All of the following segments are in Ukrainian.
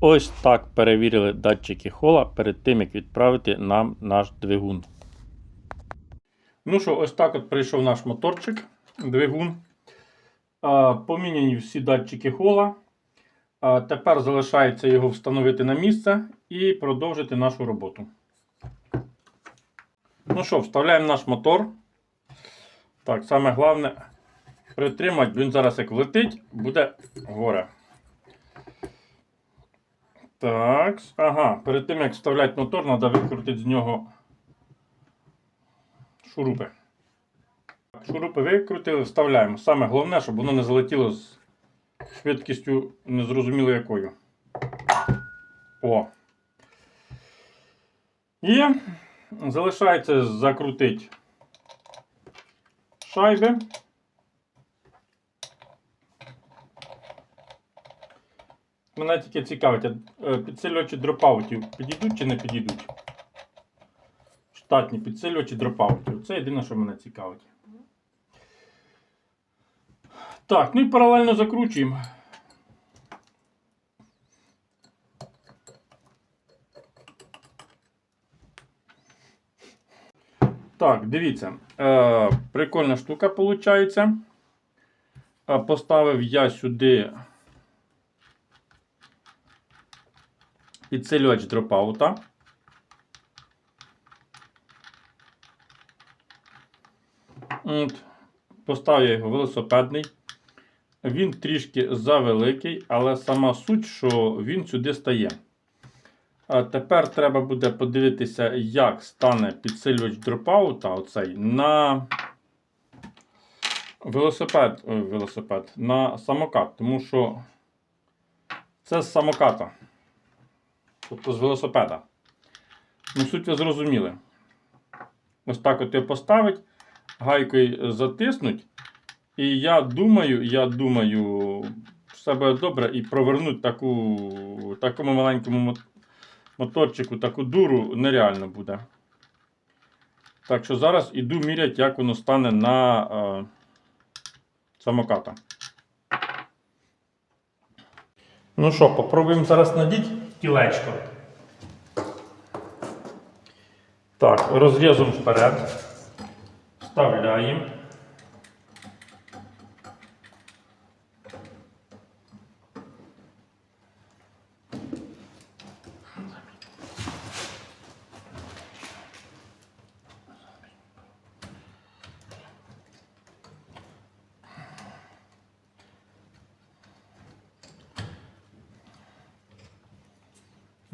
Ось так перевірили датчики хола перед тим, як відправити нам наш двигун. Ну що, ось так от прийшов наш моторчик, двигун. Поміняні всі датчики хола. Тепер залишається його встановити на місце і продовжити нашу роботу. Ну що, вставляємо наш мотор. Так, саме головне притримати, він зараз як влетить, буде горе. Так, ага, перед тим як вставляти мотор, треба викрутити з нього шурупи. Шурупи викрутили, вставляємо. Саме головне, щоб воно не залетіло з швидкістю незрозуміло якою. О. Є. Залишається закрутити шайби. Мене тільки цікавить, е, підсилювачі дропаутів підійдуть чи не підійдуть? Штатні підсилювачі дропаутів. Це єдине, що мене цікавить. Так, ну і паралельно закручуємо. Так, дивіться. Е, прикольна штука виходить. Е, поставив я сюди підсилювач дропаута. Я його велосипедний. Він трішки завеликий, але сама суть, що він сюди стає. А тепер треба буде подивитися, як стане підсилювач дропаута оцей на велосипед, ой, велосипед, на самокат. Тому що це з самоката. Тобто з велосипеда. Ну, суть ви зрозуміли. Ось так от його поставить, гайкою затиснуть. І я думаю, я думаю, все буде добре і провернуть таку, такому маленькому моторчику, таку дуру нереально буде. Так що зараз іду міряти, як воно стане на е, самоката. Ну що, попробуємо зараз надіти тілечко. Так, розрізом вперед. Вставляємо.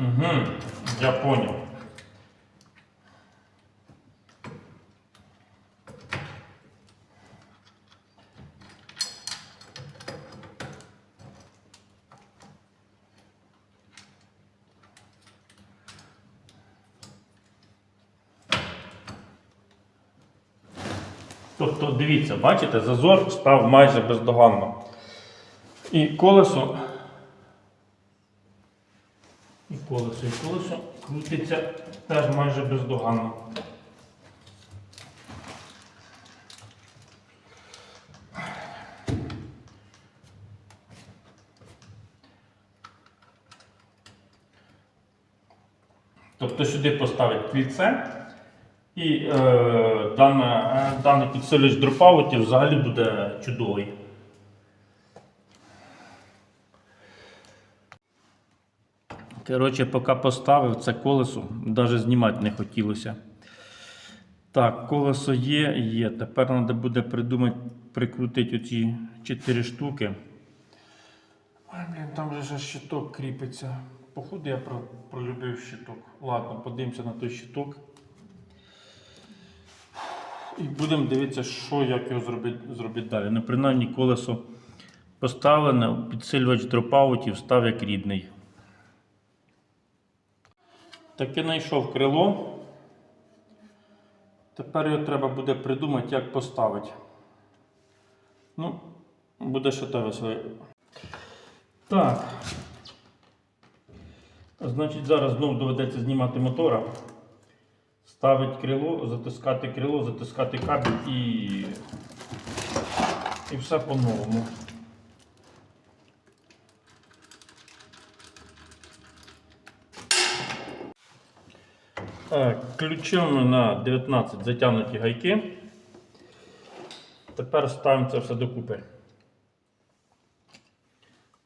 Угу, я понял. Тобто, дивіться, бачите, зазор став майже бездоганно. І колесо і колесо, і колесо крутиться теж майже бездоганно. Тобто сюди поставить кільце і е, дане, е, даний підсилювач дропаутів взагалі буде чудовий. Коротше, поки поставив це колесо, навіть знімати не хотілося. Так, колесо є, є. Тепер треба буде придумати, прикрутити оці 4 штуки. Ой, блін, там же ж щиток кріпиться. Походу я пролюбив щиток. Ладно, подивимося на той щиток. І будемо дивитися, що як його зробити, зробити далі. Ну, принаймні колесо поставлене, підсилювач дропаутів став як рідний. Таки знайшов крило. Тепер його треба буде придумати, як поставити. Ну, буде ще те веселе. Так. Значить, зараз знову доведеться знімати мотора. Ставити крило, затискати крило, затискати кабель і. І все по-новому. Е, Ключом на 19 затягнуті гайки. Тепер ставимо це все докупи.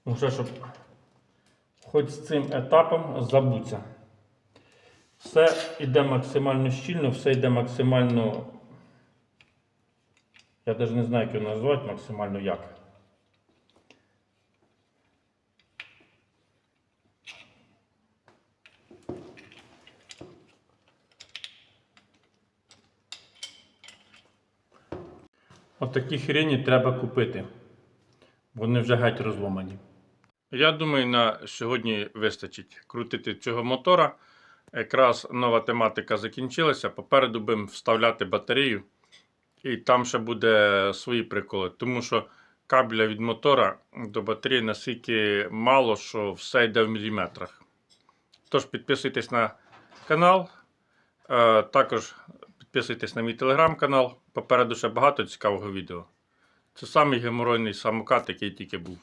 Ну, щоб хоч з цим етапом забуться. Все йде максимально щільно, все йде максимально. Я навіть не знаю, як його назвати, максимально як. От такі хрені треба купити. Вони вже геть розломані. Я думаю, на сьогодні вистачить крутити цього мотора. Якраз нова тематика закінчилася. Попереду будемо вставляти батарею. І там ще буде свої приколи. Тому що кабеля від мотора до батареї настільки мало, що все йде в міліметрах. Тож підписуйтесь на канал. Е, Також підписуйтесь на мій телеграм-канал. Попереду ще багато цікавого відео. Це самий геморройний самокат, який тільки був.